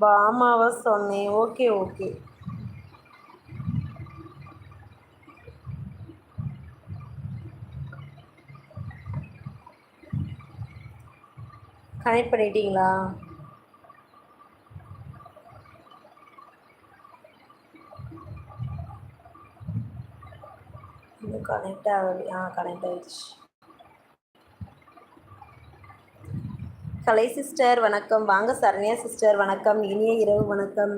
பாமாவை சொன்னேன் okay okay. Connect பண்ணிட்டீங்களா? இன்னும் கனெக்ட் ஆகலையா ஆ கனெக்ட் ஆகிடுச்சு கலை சிஸ்டர் வணக்கம். வாங்க சரண்யா சிஸ்டர் வணக்கம். இனிய இரவு வணக்கம்.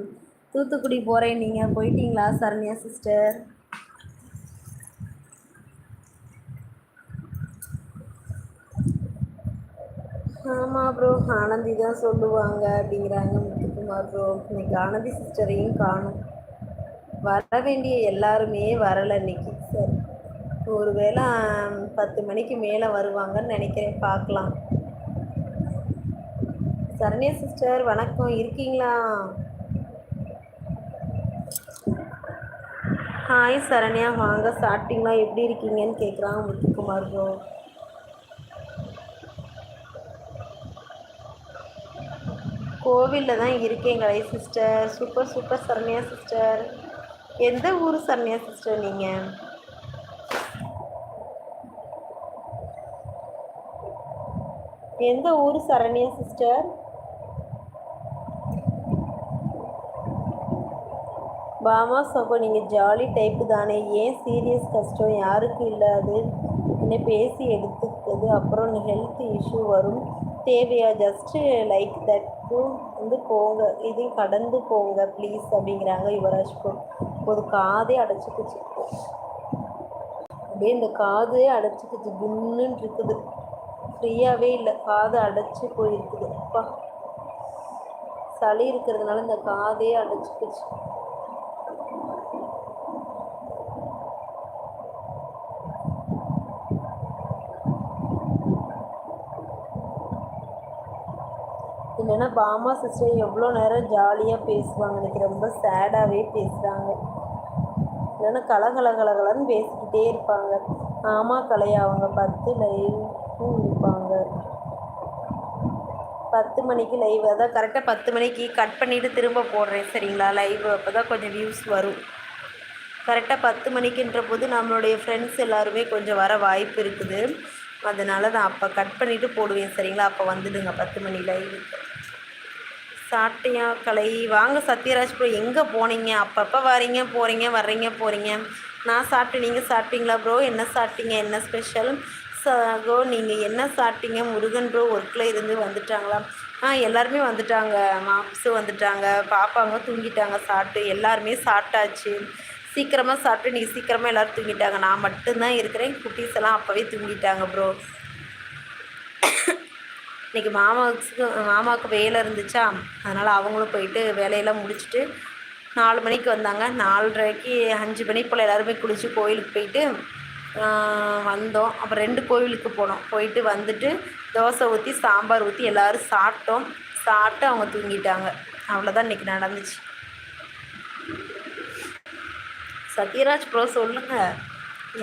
தூத்துக்குடி போகிறேன் நீங்கள் போயிட்டீங்களா சரண்யா சிஸ்டர்? ஆமாம் ப்ரோ ஆனந்தி தான் சொல்லுவாங்க அப்படிங்கிறாங்க முத்துக்குமார் ப்ரோ இன்னைக்கு ஆனந்தி சிஸ்டரையும் காணும். வர வேண்டிய எல்லாருமே வரலை இன்னைக்கு. சார். ஒரு வேளை பத்து மணிக்கு மேலே வருவாங்கன்னு நினைக்கிறேன். பார்க்கலாம். சரண்யா சிஸ்டர் வணக்கம். இருக்கீங்களா? ஹாய் சரண்யா. வாங்க சாப்பிட்டீங்களா? எப்படி இருக்கீங்கன்னு கேட்குறாங்க முத்துக்குமார் ப்ரோ கோவிலில் தான் இருக்கேன் Kalai sister. Super super Saranya sister. எந்த ஊர் சரண்யா சிஸ்டர் நீங்கள் எந்த ஊர் சரண்யா சிஸ்டர்? பாமா சகோ நீங்கள் ஜாலி டைப்பு தானே. ஏன் சீரியஸ் கஷ்டம்? யாருக்கும் இல்லாது என்ன பேசி எடுத்துக்கிறது. அப்புறம் ஹெல்த் இஷ்யூ வரும். தேவையா? ஜஸ்ட்டு லைக் தட் வந்து போங்க. இதையும் கடந்து போங்க ப்ளீஸ் அப்படிங்கிறாங்க யுவராஜ் ஒரு காதே அடைச்சிக்கிச்சு அப்படியே இந்த காதே அடைச்சிக்கிச்சு. குன்னுன்னு இருக்குது. ஃப்ரீயாகவே இல்லை. காது அடைச்சி போயிருக்குது. அப்பா. சளி இருக்கிறதுனால இந்த காதே அடைச்சிக்கிச்சு. இல்லைன்னா பாமா சிஸ்டர் எவ்வளோ நேரம் ஜாலியாக பேசுவாங்க எனக்கு ரொம்ப சேடாகவே பேசுகிறாங்க இல்லைன்னா கலகல கலகலன்னு பேசிக்கிட்டே இருப்பாங்க. ஆமாம் கலையை அவங்க பத்து லைவும் இருப்பாங்க. பத்து மணிக்கு லைவ் அதான் கரெக்டாக பத்து மணிக்கு கட் பண்ணிவிட்டு திரும்ப போடுறேன் சரிங்களா? லைவ் அப்போ தான் கொஞ்சம் வியூஸ் வரும். கரெக்டாக பத்து மணிக்குன்ற போது நம்மளுடைய ஃப்ரெண்ட்ஸ் எல்லாருமே கொஞ்சம் வர வாய்ப்பு இருக்குது. அதனால தான் அப்போ கட் பண்ணிவிட்டு போடுவேன் சரிங்களா? அப்போ வந்துடுங்க பத்து மணி லைவ் சாப்பிட்டியா? கலை வாங்க சத்யராஜ் ப்ரோ எங்கே போனீங்க? அப்பப்போ வரீங்க போகிறீங்க வர்றீங்க போகிறீங்க நான் சாப்பிட்டு நீங்கள் சாப்பிட்டீங்களா ப்ரோ என்ன சாப்பிட்டீங்க? என்ன ஸ்பெஷல் சகோ நீங்கள் என்ன சாப்பிட்டீங்க? முருகன் ப்ரோ ஒர்க்கில் இருந்து வந்துட்டாங்களா? ஆ எல்லாருமே வந்துட்டாங்க. மாப்ஸு வந்துட்டாங்க. பாப்பாங்க தூங்கிட்டாங்க சாப்பிட்டு எல்லாருமே சாப்பிட்டாச்சு. சீக்கிரமாக சாப்பிட்டு நீங்கள் சீக்கிரமாக எல்லோரும் தூங்கிட்டாங்க. நான் மட்டும்தான் இருக்கிறேன். குட்டீஸ் எல்லாம் அப்போவே தூங்கிட்டாங்க ப்ரோ இன்றைக்கி மாமாவுக்கு மாமாவுக்கு வேலை இருந்துச்சா? அதனால் அவங்களும் போயிட்டு வேலையெல்லாம் முடிச்சுட்டு நாலு மணிக்கு வந்தாங்க. நாலரைக்கு அஞ்சு மணி போல் எல்லாருமே குளித்து கோயிலுக்கு போயிட்டு வந்தோம். அப்புறம் ரெண்டு கோவிலுக்கு போனோம். போயிட்டு வந்துட்டு தோசை ஊற்றி சாம்பார் ஊற்றி எல்லோரும் சாப்பிட்டோம். சாப்பிட்டு அவங்க தூங்கிட்டாங்க. அவ்வளோதான் இன்றைக்கி நடந்துச்சு. சத்யராஜ் ப்ரோ சொல்லுங்கள்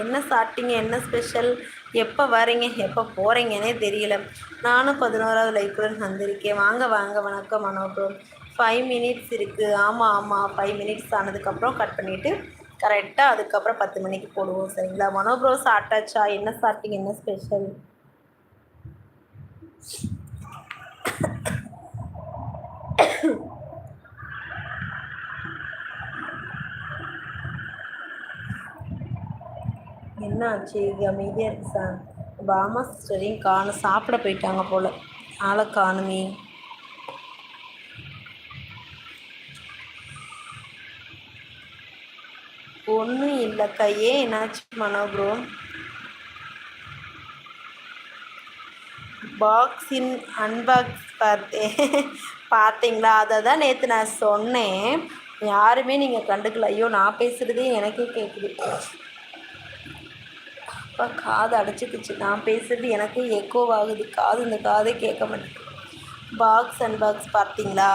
என்ன சாப்பிட்டீங்க? என்ன ஸ்பெஷல் எப்போ வரீங்க எப்போ போகிறீங்கன்னே தெரியல. நானும் பதினோராவது லைஃப்ல வந்திருக்கேன். வாங்க வாங்க வணக்கம் மனோ ப்ரோ ஃபைவ் மினிட்ஸ் இருக்குது ஆமாம் ஆமாம் ஃபைவ் மினிட்ஸ் ஆனதுக்கப்புறம் கட் பண்ணிவிட்டு கரெக்டாக அதுக்கப்புறம் பத்து மணிக்கு போடுவோம் சரிங்களா? மனோ ப்ரோ சாப்பிட்டாச்சா? என்ன சாப்பிட்டீங்க? என்ன ஸ்பெஷல் என்ன ஆச்சு இது அமைதியாக இருக்கு சார். பாமா சிஸ்டரையும் காணும். சாப்பிட போயிட்டாங்க போல். ஆளை காணுமே. ஒன்றும் இல்லைக்கா. ஏன் என்னாச்சு மனோ பாக்ஸின் அன்பாக்ஸ் பார்த்தேன் பார்த்தீங்களா? அதை தான் நேற்று நான் சொன்னேன். யாருமே நீங்கள் கண்டுக்கல. ஐயோ நான் பேசுகிறதே எனக்கே கேட்குது அப்பா காது அடைச்சிக்கிச்சு. நான் பேசுகிறது எனக்கு எக்கோவாகுது காது இந்த காதே கேட்க மாட்டேங்குது. பாக்ஸ் அண்ட் பாக்ஸ் பார்த்தீங்களா?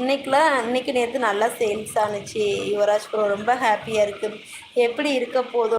இன்றைக்கெலாம் இன்றைக்கி நேற்று நல்லா சேல்ஸ் ஆணுச்சு யுவராஜ் ப்ரோ ரொம்ப ஹாப்பியாக இருக்குது எப்படி இருக்க போதும்